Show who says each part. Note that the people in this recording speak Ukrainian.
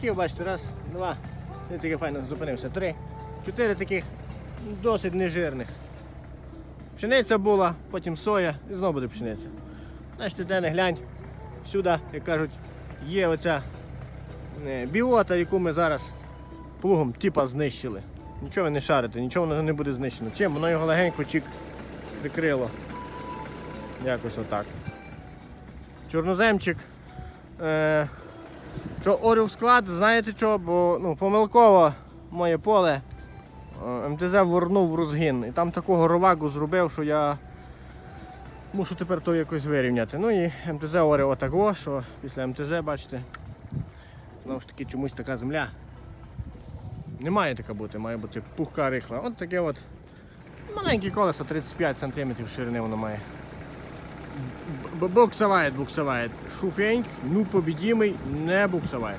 Speaker 1: Таких, бачите, раз, два. Тільки файно зупинився. Три. Чотири таких досить нежирних. Пшениця була, потім соя і знову буде пшениця. Значить, де не глянь, сюди, як кажуть, є оця е, біота, яку ми зараз плугом типа знищили. Нічого не шарите, нічого не буде знищено. Чим? Воно його легенько чик прикрило. Якось отак. Чорноземчик. Е, що орів склад, знаєте що? Бо ну, помилково моє поле е, МТЗ вернув в розгін. І там такого ровагу зробив, що я мушу тепер то якось вирівняти. Ну і МТЗ оре отако, що після МТЗ, бачите, знову ж таки чомусь така земля. Не має така бути, має бути пухка рихла. От таке от маленьке колесо 35 см ширини воно має. Буксовает, буксовает. Шуфеньк, ну победимый, не буксовает.